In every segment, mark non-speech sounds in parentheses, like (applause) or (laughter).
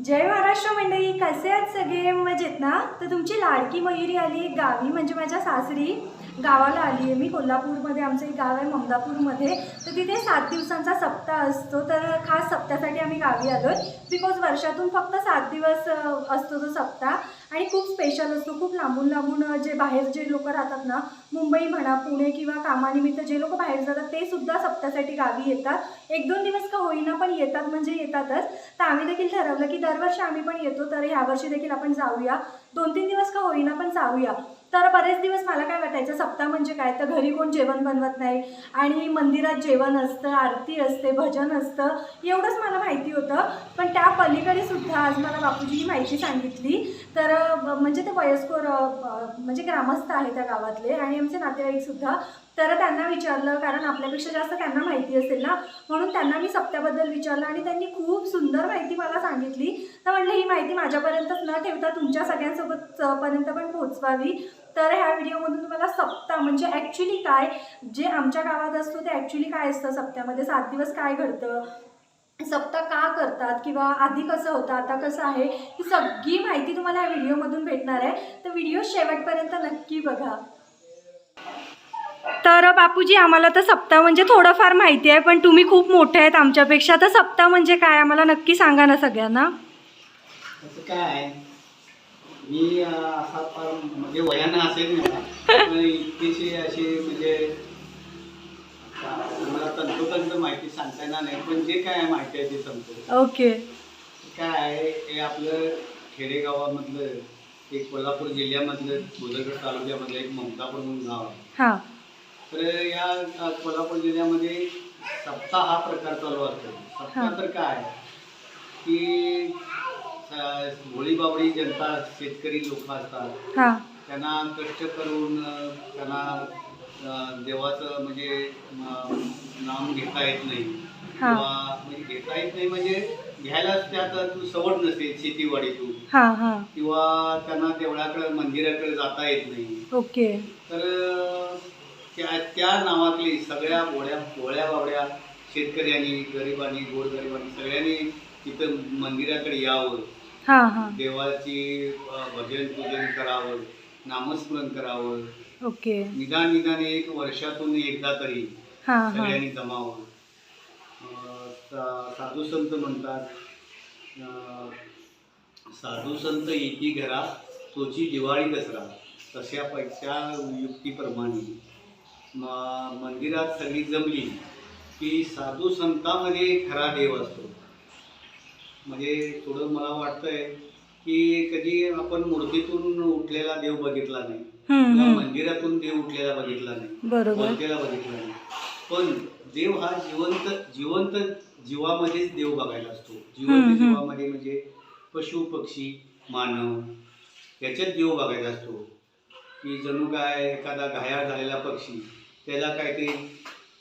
जय महाराष्ट्र मंडळी कसे आहेत सगळे? मजेत ना? तर तुमची लाडकी मयुरी आली गावी म्हणजे माझ्या सासरी. गावाला आली आहे. मी कोल्हापूरमध्ये आमचं एक गाव आहे ममदापूरमध्ये तर तिथे सात दिवसांचा सप्ताह असतो. तर खास सप्त्यासाठी आम्ही गावी आलो आहे बिकॉज वर्षातून फक्त सात दिवस असतो तो सप्ताह. आणि खूप स्पेशल असतो. खूप लांबून लांबून जे बाहेर जे लोक राहतात ना मुंबई म्हणा पुणे किंवा कामानिमित्त जे लोक बाहेर जातात ते सुद्धा सप्त्यासाठी गावी येतात. एक दोन दिवस का होईना पण येतात म्हणजे येतातच. तर आम्ही देखील ठरवलं की दरवर्षी आम्ही पण येतो. तर ह्यावर्षी देखील आपण जाऊया. दोन तीन दिवस का होईना पण जाऊया. तर बरेच दिवस मला काय वाटायचं सप्ताह म्हणजे काय? तर घरी कोण जेवण बनवत नाही आणि मंदिरात जेवण असतं आरती असते भजन असतं एवढंच मला माहिती होतं. पण त्या पलीकडे सुद्धा आज मला बापूजी ही माहिती सांगितली. तर म्हणजे ते वयस्कर म्हणजे ग्रामस्थ आहे त्या गावातले आणि आमचे नातेवाईकसुद्धा तर त्यांना विचारलं कारण आपल्यापेक्षा जास्त त्यांना माहिती असेल ना म्हणून त्यांना मी सप्त्याबद्दल विचारलं आणि त्यांनी खूप सुंदर माहिती मला सांगितली. तर म्हटलं ही माहिती माझ्यापर्यंतच न ठेवता तुमच्या सगळ्यांसोबत पर्यंत पण पोहोचवावी. तर ह्या व्हिडिओमधून तुम्हाला सप्ताह म्हणजे ॲक्च्युली काय? जे आमच्या गावात असतो ते ॲक्च्युली काय असतं सप्त्यामध्ये? सात दिवस काय घडतं? सप्ताह का करतात? किंवा आधी कसं होतं आता कसं आहे? ही सगळी माहिती तुम्हाला या व्हिडिओमधून भेटणार आहे. तर व्हिडिओ शेवटपर्यंत नक्की बघा. तर बापूजी आम्हाला तर सप्ताह म्हणजे थोडंफार माहिती आहे पण तुम्ही खूप मोठे आहेत आमच्यापेक्षा. तर सप्ताह म्हणजे काय? आम्हाला नक्की सांगा ना सगळ्यांना. काय? मी असा फार म्हणजे वयानं असेल पण इतकीशी अशी म्हणजे मला तंतोतंत माहिती सांगता येणार नाही पण जे काय माहिती आहे ते सांगतो. ओके. काय आहे हे आपलं खेडेगावामधलं एक कोल्हापूर जिल्ह्यामधलं बोधगड तालुक्यामधलं एक ममतापूर म्हणून गाव आहे. हां. तर या कोल्हापूर जिल्ह्यामध्ये सप्ताह हा प्रकार चालू असतो. सप्ताह. तर काय की अ, भोळीबावळी जनता शेतकरी लोक असतात हां. त्यांना कष्ट करून त्यांना देवाचं म्हणजे नाम घेता येत नाही. हा. किंवा म्हणजे घेता येत नाही म्हणजे घ्यायलाच त्यात तू सवड नसते शेतीवाडीतून. हां हां. किंवा त्यांना देवळाकडे मंदिराकडे जाता येत नाही. ओके. तर त्या त्या नावातली सगळ्या भोळ्या भोळ्या बावड्या शेतकऱ्यांनी गरिबांनी गोरगरिबांनी सगळ्यांनी तिथं मंदिराकडे यावं. हां हां. देवाची भजन पूजन करावं नामस्मरण करावं. ओके. निदान निदान एक वर्षातून एकदा तरी हां हां. सगळ्यांनी जमावं. सा- साधू संत म्हणतात अ, साधू संत एकी घरा तोची दिवाळी दसरा तशा पै त्या युक्तीप्रमाणे. म- मंदिरात सगळी जमली की साधू संतामध्ये खरा देव असतो. म्हणजे थोडं मला वाटतंय की कधी आपण मूर्तीतून उठलेला देव बघितला नाही. किंवा. मंदिरातून देव उठलेला बघितला नाही. बरोबर. बोलतेला बघितला नाही. पण देव हा जिवंत जिवंत जीवामध्येच देव बघायला असतो. जिवंत हम्म. जीवामध्ये म्हणजे पशु पक्षी मानव याच्यात देव बघायला असतो. की जणू काय एखादा घायाळ झालेला पक्षी त्याला काहीतरी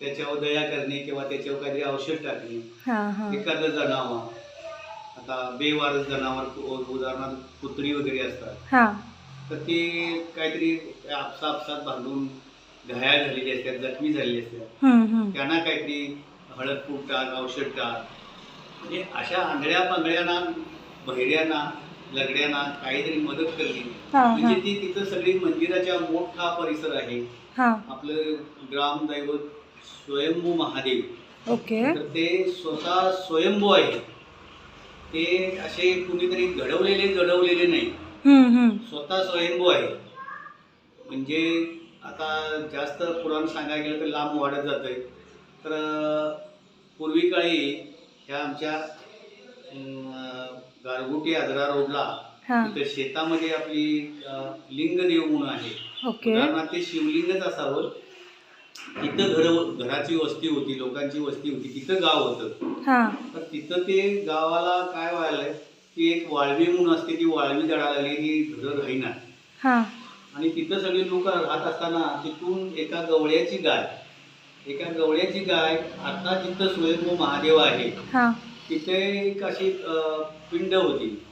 त्याच्यावर दया करणे किंवा त्याच्यावर काहीतरी औषध टाकणे. हां हां. एखादं जनावर. आता बेवारस जनावर उदाहरणार्थ कुत्री वगैरे असतात. हां. तर ते काहीतरी आपसा आपसात बांधून घायाळ झालेली असतात जखमी झालेली असतात. त्यांना काहीतरी हळद फूट टाक औषध टाक. म्हणजे अशा आंधळ्या पांगळ्यांना बहिऱ्यांना लगड्यांना काहीतरी मदत करणे. हां म्हणजे ती तिथं सगळी मंदिराच्या मोठा परिसर आहे. आपलं ग्रामदैवत स्वयंभू महादेव. ओके. तर ते स्वतः स्वयंभू आहे ते असे कुणीतरी घडवलेले घडवलेले नाही. स्वतः स्वयंभू आहे. म्हणजे आता जास्त पुराण सांगायला गेलं तर लांब वाढत जात आहे तर पूर्वी काळी ह्या आमच्या गारगोटी आजरा रोडला तिथं शेतामध्ये आपली लिंगदेव म्हणून आहे. उदाहरणार्थ ते शिवलिंगच असावं. तिथं घर घराची वस्ती होती लोकांची वस्ती होती तिथं गाव होतं. हां. तर तिथं ते गावाला काय व्हायलंय की एक वाळवी म्हणून असते ती वाळवी जळायला लागली ती घरं राहीना. हां. आणि तिथं सगळी लोक राहत असताना तिथून एका गवळ्याची गाय एका गवळ्याची गाय आता जिथं स्वयंभू महादेव आहे हां. तिथे एक अशी अं, पिंड होती.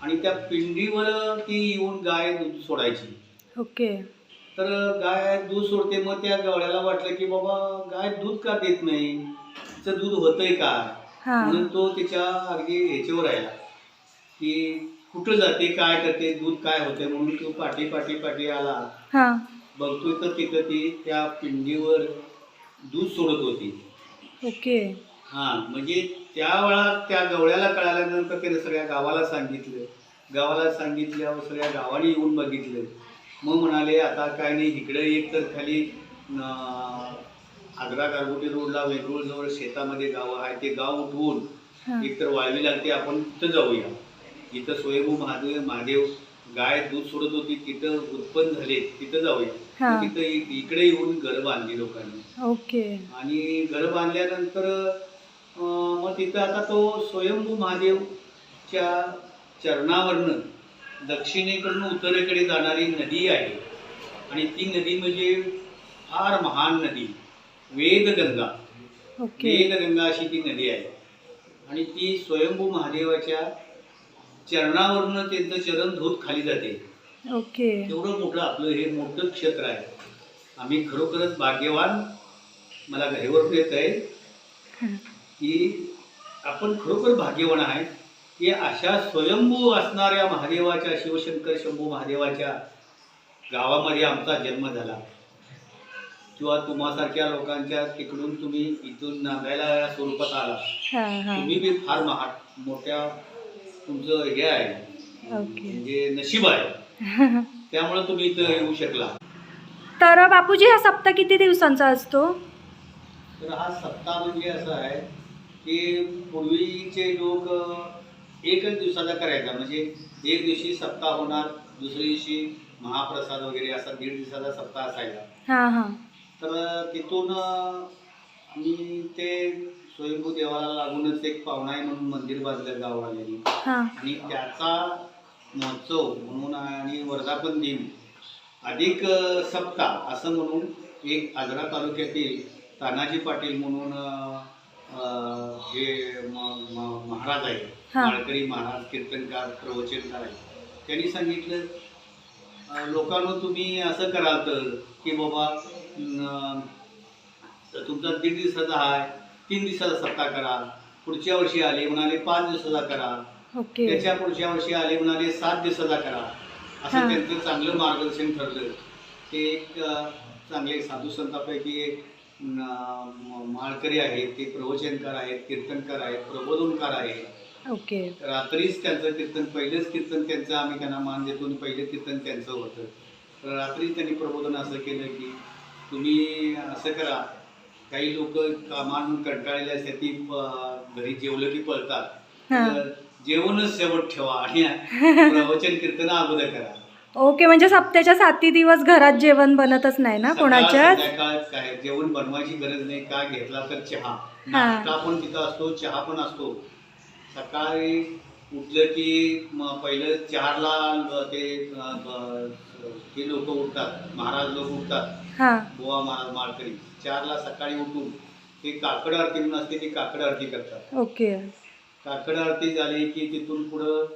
आणि त्या पिंडीवर ती येऊन गाय दूध सोडायची. ओके. तर गाय दूध सोडते मग त्या गवळ्याला वाटलं की बाबा गाय दूध का देत नाही? तिचं दूध होतंय का? हा. म्हणून तो त्याच्या अगदी ह्याच्यावर आहे की कुठं जाते काय करते दूध काय होते म्हणून तो पाठी पाठी पाठी आला. हा. बघतोय तर तिथं ती त्या पिंडीवर दूध सोडत होती. ओके. हा म्हणजे त्या वेळा त्या गवळ्याला कळाल्यानंतर त्याने सगळ्या गावाला सांगितलं. गावाला सांगितल्यावर सगळ्या गावाने येऊन बघितलं. मग म्हणाले आता काय नाही इकडे एक तर खाली आग्रा गारगोटी रोडला वेगवेळ जवळ शेतामध्ये गाव आहे ते गाव उठवून हा. एक तर वाळवी लागते आपण तिथं जाऊया. इथं स्वयंभू महादेव महादेव गाय दूध सोडत होती तिथं उत्पन्न झाले तिथं जाऊया. तिथं इकडे येऊन घर बांधली लोकांनी. ओके. आणि घर बांधल्यानंतर मग तिथं आता तो स्वयंभू महादेवच्या चरणावरनं दक्षिणेकडून उत्तरेकडे जाणारी नदी आहे. आणि ती नदी म्हणजे फार महान नदी वेदगंगा. वेदगंगा अशी ती नदी आहे. आणि ती स्वयंभू महादेवाच्या चरणावरनं त्यांचं चरण धूत खाली जाते. ओके. एवढं मोठं आपलं हे मोठं क्षेत्र आहे. आम्ही खरोखरच भाग्यवान मला घरीवर येत आहे. की आपण खरोखर भाग्यवान आहे की अशा स्वयंभू असणाऱ्या महादेवाच्या शिवशंकर शंभू महादेवाच्या गावामध्ये आमचा जन्म झाला. किंवा तुम्हासारख्या लोकांच्या तिकडून तुम्ही इथून नांदायला या स्वरूपात आला. तुम्ही बी फार महा मोठ्या तुमचं हे आहे. म्हणजे नशीब आहे. त्यामुळे तुम्ही इथं येऊ शकला. तर बापूजी हा सप्ताह किती दिवसांचा असतो? तर हा सप्ताह म्हणजे असं आहे की पूर्वीचे लोक एकच दिवसाचा करायचा. म्हणजे एक दिवशी सप्ताह होणार दुसऱ्या दिवशी महाप्रसाद वगैरे असा दीड दिवसाचा सप्ताह असायचा. हा हा. तर तिथून आम्ही ते स्वयंभू देवाला लागूनच एक पाहुणा आहे म्हणून मंदिर बांधलं गाववाल्यानी. हा. आणि त्याचा महोत्सव म्हणून आणि वर्धापन दिन अधिक सप्ताह असं म्हणून एक आजरा तालुक्यातील तानाजी पाटील म्हणून हे म- म- महाराज आहे माळकरी महाराज कीर्तनकार प्रवचनकार आहे त्यांनी सांगितलं लोकांनो तुम्ही असं कराल तर की बाबा तुमचा दीड दिवसाचा आहे. तीन दिवसाचा सप्ताह करा. पुढच्या वर्षी आले म्हणाले पाच दिवसाचा करा. त्याच्या पुढच्या वर्षी आले म्हणाले सात दिवसाचा करा. असं. त्यांचं चांगलं मार्गदर्शन ठरलं. ते एक चांगले साधू संतांपैकी एक माळकरी आहेत. ते प्रवचनकार आहेत कीर्तनकार आहेत प्रबोधनकार आहेत. ओके. रात्रीच त्यांचं कीर्तन पहिलेच कीर्तन त्यांचं आम्ही त्यांना मान देतो आणि पहिलं कीर्तन त्यांचं होतं. तर रात्री त्यांनी प्रबोधन असं केलं की तुम्ही असं करा. काही लोक कामानं कंटाळलेले असतात ती घरी जेवलं की पळतात. जेवणच शेवट ठेवा आणि प्रवचन कीर्तन अगोदर करा. ओके म्हणजे सप्त्याच्या साती दिवस घरात जेवण बनतच नाही ना संध्याकाळ काय जेवण बनवायची गरज नाही. काय घेतला तर चहा. नाश्ता पण तिथं असतो चहा पण असतो. सकाळी उठलं की म- पहिलं चारला ल- ते लोक उठतात महाराज लोक उठतात. हा. गोवा महाराज माळकरी. चारला सकाळी उठून ते काकड आरती म्हणून असते ती काकड आरती करतात. ओके. काकड आरती झाली की तिथून पुढं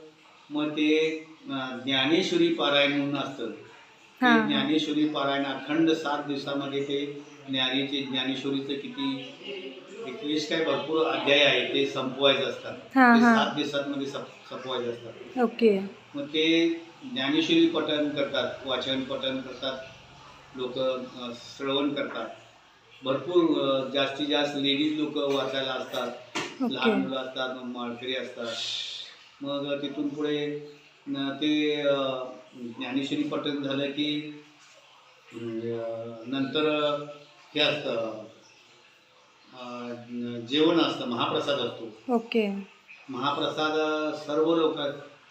मग ते अं, ज्ञानेश्वरी पारायण म्हणून असतं. ते हा. ज्ञानेश्वरी पारायण अखंड सात दिवसामध्ये ते ज्ञानीचे ज्ञानेश्वरीचं किती एकवीस काय भरपूर अध्याय आहे ते संपवायचे असतात. हा, ते हा. सात दिवसांमध्ये सप- संपवायचे असतात. ओके. मग ते ज्ञानेश्वरी पठण करतात वाचन पठण करतात लोक श्रवण करतात. भरपूर अं, जास्तीत जास्त लेडीज लोक वाचायला असतात. ओके. लहान मुलं असतात मग माळकरी असतात. मग तिथून पुढे न- ते अं, ज्ञानेश्वरी पठण झालं की अं, नंतर हे असतं जेवण असतं महाप्रसाद असतो. ओके. महाप्रसाद सर्व लोक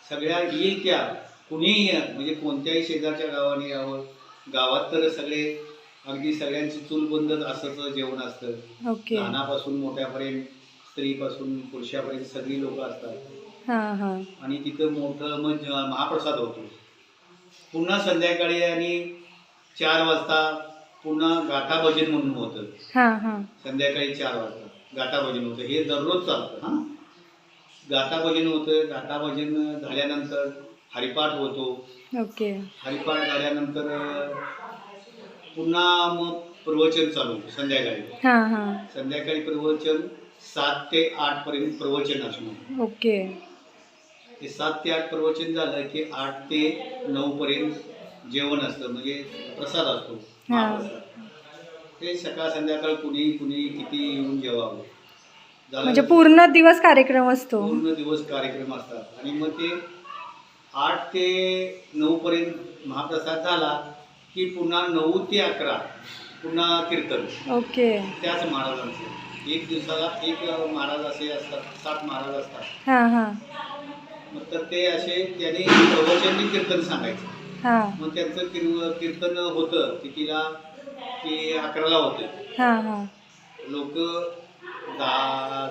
सगळ्या येईल त्या कुणीही म्हणजे कोणत्याही शेजारच्या गावाने यावं. गावात तर सगळे अगदी सगळ्यांची चूलबंद असंच जेवण असतं. ओके. लहानापासून मोठ्यापर्यंत स्त्रीपासून पुरुषापर्यंत सगळी लोक असतात. हा हा. आणि तिथं मोठं मग महाप्रसाद होतो. पुन्हा संध्याकाळी आणि चार वाजता पुन्हा गाठा भजन म्हणून होतं. हा हा. संध्याकाळी चार वाजता गाठा भजन होतं. हे दररोज चालतं हां. गाठा भजन होतं. गाठा भजन झाल्यानंतर हरिपाठ होतो. ओके. हरिपाठ झाल्यानंतर पुन्हा मग प्रवचन चालू संध्याकाळी. हा हा. संध्याकाळी प्रवचन सात ते आठ पर्यंत प्रवचन असणार. ओके. ते सात ते आठ प्रवचन झालं की आठ ते नऊ पर्यंत जेवण असतं म्हणजे प्रसाद असतो. महाप्रसाद. ते सकाळ संध्याकाळ कुणी कुणी किती येऊन जेवावं. झालं म्हणजे पूर्ण दिवस कार्यक्रम असतो. पूर्ण दिवस कार्यक्रम असतात. आणि मग ते आठ ते नऊ पर्यंत महाप्रसाद झाला की पुन्हा नऊ ते अकरा पुन्हा कीर्तन. ओके. त्याच महाराजांचं एक दिवसाला एक महाराज असे असतात सात महाराज असतात. हां हां. मग तर ते असे त्यांनी प्रवचन कीर्तन सांगायचं. हां. मग त्यांचं किर कीर्तन होतं कितीला की अकराला होतं. हां हां. लोक दहा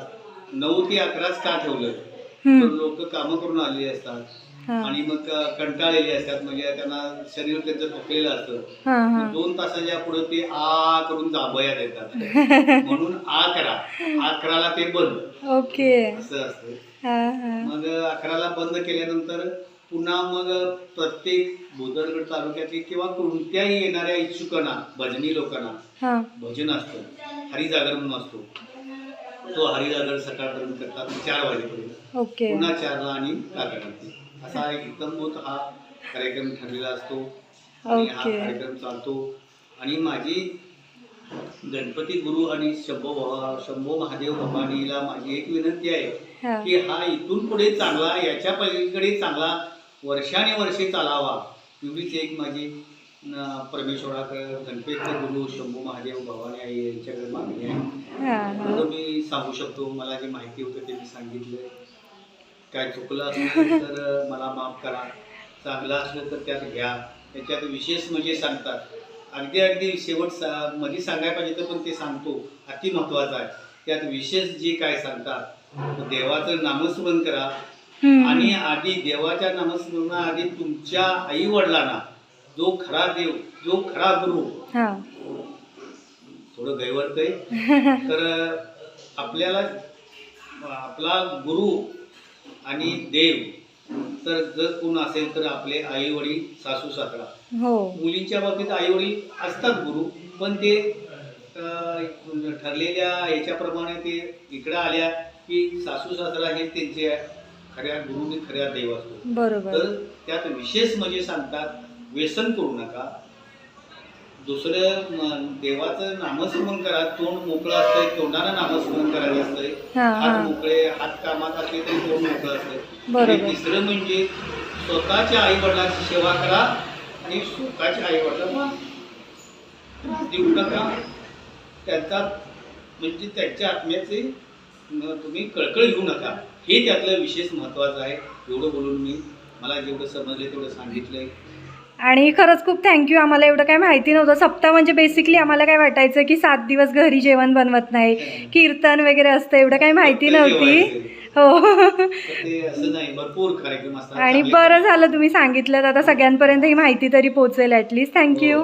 नऊ ते अकराच का ठेवलं. तर हम्म, लोक कामं करून आलेली असतात. हां. आणि मग कंटाळलेली असतात. म्हणजे त्यांना शरीर त्यांचं थकलेलं असतं. हां मग हां दोन तासाच्या पुढे ते आ करून जांभया देतात. (laughs) म्हणून आ करा. अकराला ते बंद. ओके. असं असतं. हां हां. मग अकराला बंद केल्यानंतर पुन्हा मग प्रत्येक भोदरगड तालुक्यातली किंवा कोणत्याही येणाऱ्या इच्छुकांना भजनी लोकांना हां. भजन असतं. हरिजागर म्हणून असतो. तो हरिजागर सकाळपर्यंत करतात चार वाजेपर्यंत. पुन्हा चारला आणि रात्र. असा एक इतंभूत हा कार्यक्रम ठरलेला असतो. आणि हा. कार्यक्रम चालतो. आणि माझी गणपती गुरु आणि शंभो शंभो महादेव भवानीला माझी एक विनंती आहे की हा इथून पुढे चांगला याच्या पलीकडे चांगला वर्षाने वर्षे चालावा. एवढीच एक माझी परमेश्वराकडे गणपतीचे गुरु शंभू महादेव भवानी आई यांच्याकडे मागणी आहे. एवढं मी सांगू शकतो मला जे माहिती होतं ते मी सांगितलं. काय चुकलं असलं तर मला माफ करा. चांगलं असलं तर त्यात घ्या. त्याच्यात विशेष म्हणजे सांगतात. अगदी अगदी शेवट सा मध्ये सांगायला पाहिजे तर पण ते सांगतो. अति महत्त्वाचं आहे. त्यात विशेष जे काय सांगतात देवाचं नामस्मरण करा. आणि आधी देवाच्या नामस्मरणाआधी तुमच्या आई वडिलांना जो खरा देव जो खरा गुरु थोडं गैवरतंय (laughs) तर आपल्याला आपला गुरु आणि देव तर जर कोण असेल तर आपले आई वडील सासू सासरा. हो. मुलींच्या बाबतीत आई वडील असतात गुरु पण ते ठरलेल्या ह्याच्याप्रमाणे ते इकडं आल्या की सासू सासरा हे त्यांचे खऱ्या गुरुनी खऱ्या देव असतो. बरोबर. तर त्यात विशेष म्हणजे सांगतात व्यसन करू नका. दुसरं देवाचं नामस्मरण करा. तोंड मोकळं असतंय तोंडानं नामस्मरण करायचं असतंय. हात मोकळे हात कामात असले तरी तोंड मोकळं असतं बरोबर. आणि तिसरं म्हणजे स्वतःच्या आई वडिलांची सेवा करा आणि स्वतःच्या आई वडिलांना त्रास देऊ नका. त्यांचा म्हणजे त्यांच्या आत्म्याचे तुम्ही कळकळ घेऊ नका. हे त्यातलं विशेष महत्त्वाचं आहे. एवढं बोलून मी मला जेवढं समजलं तेवढं सांगितलंय. आणि खरंच खूप थँक्यू आम्हाला एवढं काय माहिती नव्हतं. सप्ताह म्हणजे बेसिकली आम्हाला काय वाटायचं की सात दिवस घरी जेवण बनवत नाही. कीर्तन वगैरे असतं एवढं काही माहिती नव्हती. हो. आणि बरं झालं तुम्ही सांगितलं. आता सगळ्यांपर्यंत ही माहिती तरी पोहोचेल ॲटलिस्ट थँक्यू